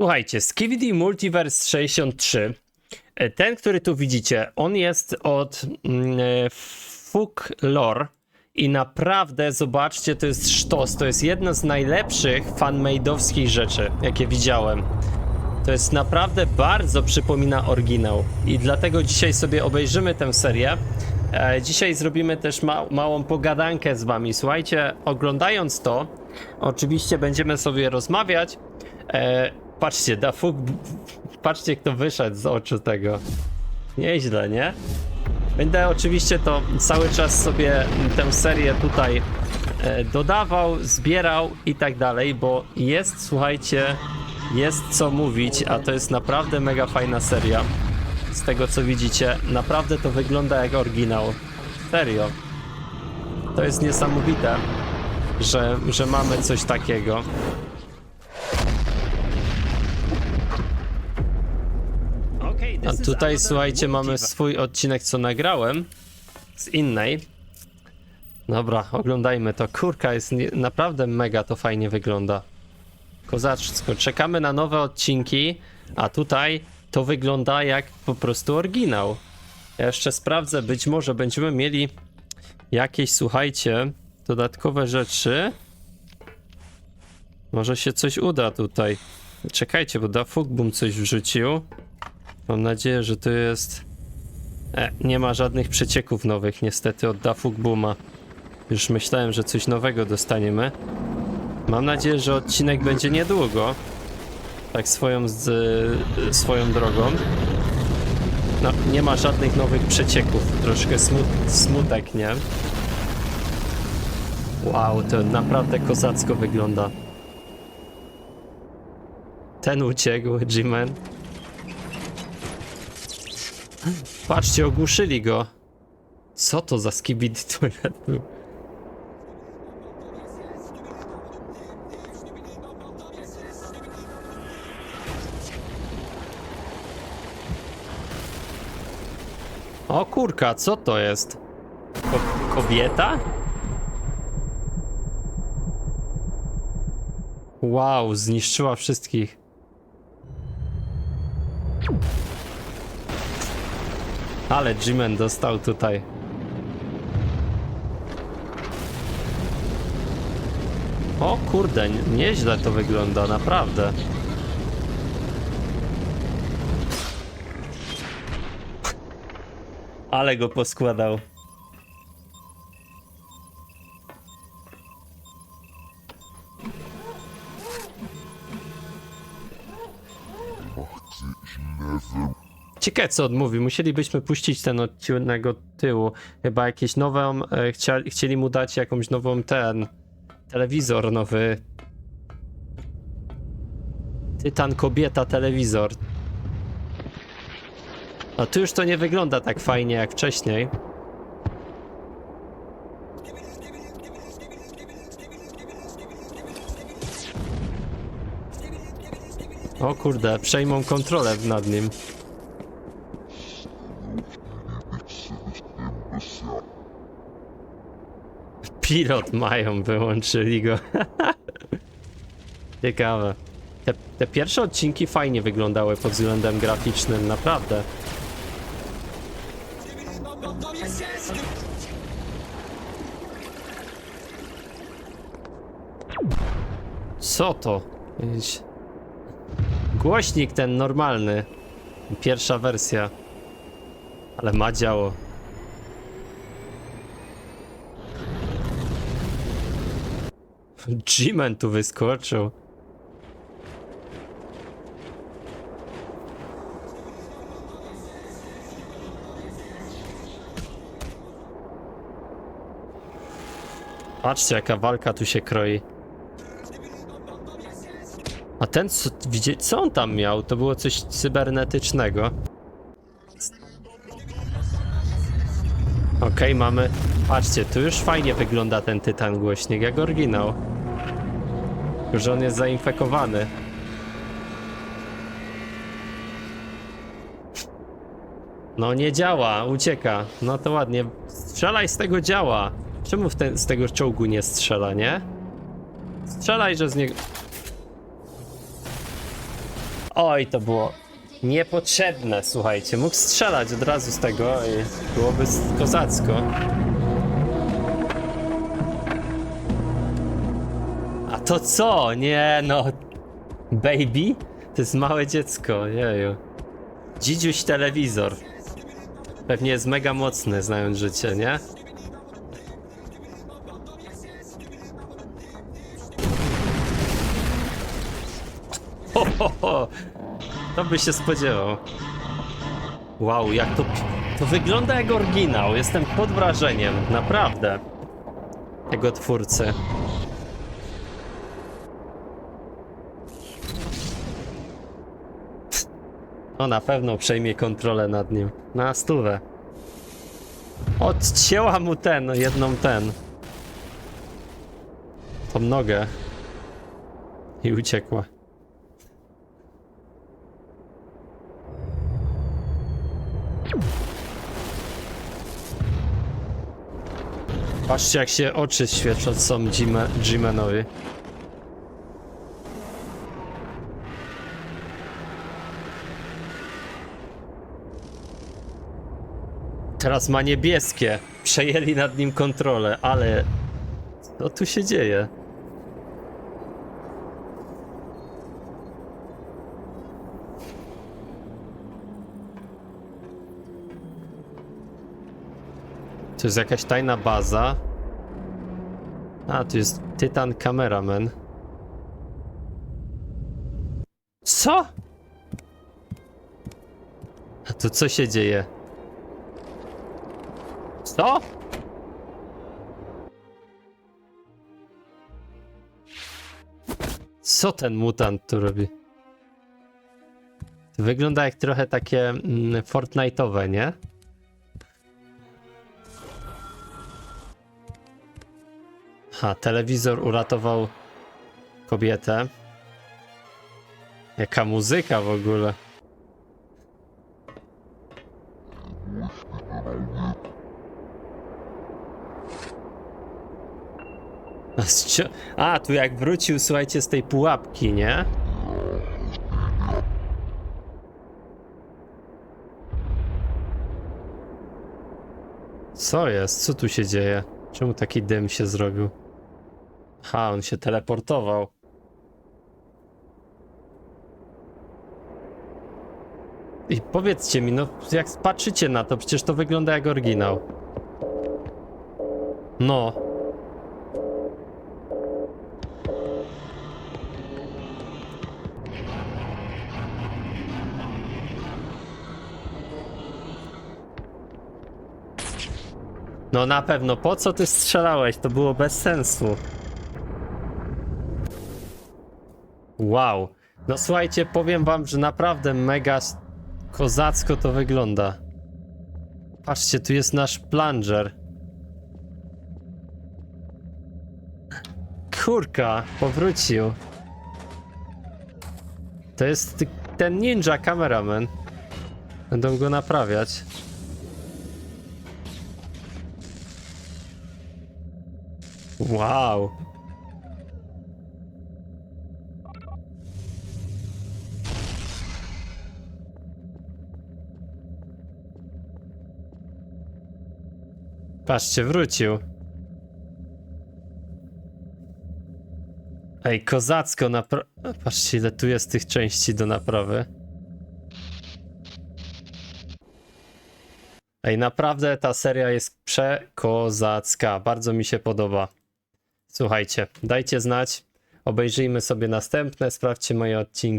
Słuchajcie, Skibidi Multiverse 63, e, ten, który tu widzicie, on jest od mm, e, Fuk Lore i naprawdę, zobaczcie, to jest sztos, to jest jedna z najlepszych fanmade'owskich rzeczy, jakie widziałem. To jest naprawdę bardzo przypomina oryginał i dlatego dzisiaj sobie obejrzymy tę serię. E, dzisiaj zrobimy też ma małą pogadankę z wami. Słuchajcie, oglądając to, oczywiście będziemy sobie rozmawiać. Patrzcie, Dafuk, patrzcie kto wyszedł z oczu tego. Nieźle, nie? Będę oczywiście to cały czas sobie tę serię tutaj e, dodawał, zbierał i tak dalej, bo jest, słuchajcie, jest co mówić, a to jest naprawdę mega fajna seria. Z tego co widzicie, naprawdę to wygląda jak oryginał. Serio. To jest niesamowite, że, że mamy coś takiego. A tutaj słuchajcie, mamy swój odcinek, co nagrałem z innej. Dobra, oglądajmy to. Kurka jest nie, naprawdę mega to fajnie wygląda. Kozacko, czekamy na nowe odcinki, a tutaj to wygląda jak po prostu oryginał. Ja jeszcze sprawdzę, być może będziemy mieli jakieś, słuchajcie, dodatkowe rzeczy. Może się coś uda tutaj. Czekajcie, bo Dafuk Boom coś wrzucił. Mam nadzieję, że to jest... E, nie ma żadnych przecieków nowych niestety od Dafuk Booma. Już myślałem, że coś nowego dostaniemy. Mam nadzieję, że odcinek będzie niedługo. Tak swoją, z, y, swoją drogą. No, nie ma żadnych nowych przecieków. Troszkę smut, smutek, nie? Wow, to naprawdę kozacko wygląda. Ten uciekł, G-Man. Patrzcie, ogłuszyli go. Co to za skibidi toilet był? O kurka, co to jest? Ko kobieta? Wow, zniszczyła wszystkich. Ale Jimen dostał tutaj. O kurde, nie- nieźle to wygląda, naprawdę. Ale go poskładał. Ciekawe co odmówi. Musielibyśmy puścić ten odcinek od tyłu. Chyba jakieś nową. E, chcia, chcieli mu dać jakąś nową ten. Telewizor nowy. Tytan kobieta telewizor. No tu już to nie wygląda tak fajnie jak wcześniej. O kurde, przejmą kontrolę nad nim. Pilot mają, wyłączyli go. Ciekawe. Te, te pierwsze odcinki fajnie wyglądały pod względem graficznym, naprawdę. Co to? Głośnik ten normalny. Pierwsza wersja. Ale ma działo. G-Man tu wyskoczył. Patrzcie jaka walka tu się kroi. A ten co, widzie, co on tam miał? To było coś cybernetycznego. Okej, mamy. Patrzcie, tu już fajnie wygląda ten tytan głośnik, jak oryginał. Że on jest zainfekowany. No nie działa, ucieka. No to ładnie. Strzelaj z tego działa. Czemu ten, z tego czołgu nie strzela, nie? Strzelaj, że z niego... Oj, to było niepotrzebne, słuchajcie. Mógł strzelać od razu z tego i byłoby kozacko. To co? Nie no. Baby? To jest małe dziecko, jeju. Dzidziuś telewizor. Pewnie jest mega mocny, znając życie, nie? Ho, ho, ho. To by się spodziewał. Wow, jak to. To wygląda jak oryginał. Jestem pod wrażeniem, naprawdę. Tego twórcy. No na pewno przejmie kontrolę nad nim. Na stówę. Odcięła mu ten, jedną ten. Tą nogę. I uciekła. Patrzcie jak się oczy świecą są Jimenowi. Teraz ma niebieskie. Przejęli nad nim kontrolę, ale... Co tu się dzieje? To jest jakaś tajna baza. A, tu jest Tytan Cameraman. Co? A tu co się dzieje? Co? Co ten mutant tu robi? Wygląda jak trochę takie mm, Fortnite'owe, nie? Ha, telewizor uratował kobietę. Jaka muzyka w ogóle. A, tu jak wrócił, słuchajcie, z tej pułapki, nie? Co jest? Co tu się dzieje? Czemu taki dym się zrobił? Ha, on się teleportował. I powiedzcie mi, no jak patrzycie na to, przecież to wygląda jak oryginał. No. No na pewno, po co ty strzelałeś? To było bez sensu. Wow. No słuchajcie, powiem wam, że naprawdę mega kozacko to wygląda. Patrzcie, tu jest nasz plunger. Kurka, powrócił. To jest ten ninja cameraman. Będą go naprawiać. Wow. Patrzcie, wrócił. Ej, kozacko napra... Patrzcie, ile tu jest tych części do naprawy. Ej, naprawdę ta seria jest przekozacka. Bardzo mi się podoba. Słuchajcie, dajcie znać. Obejrzyjmy sobie następne, sprawdźcie moje odcinki.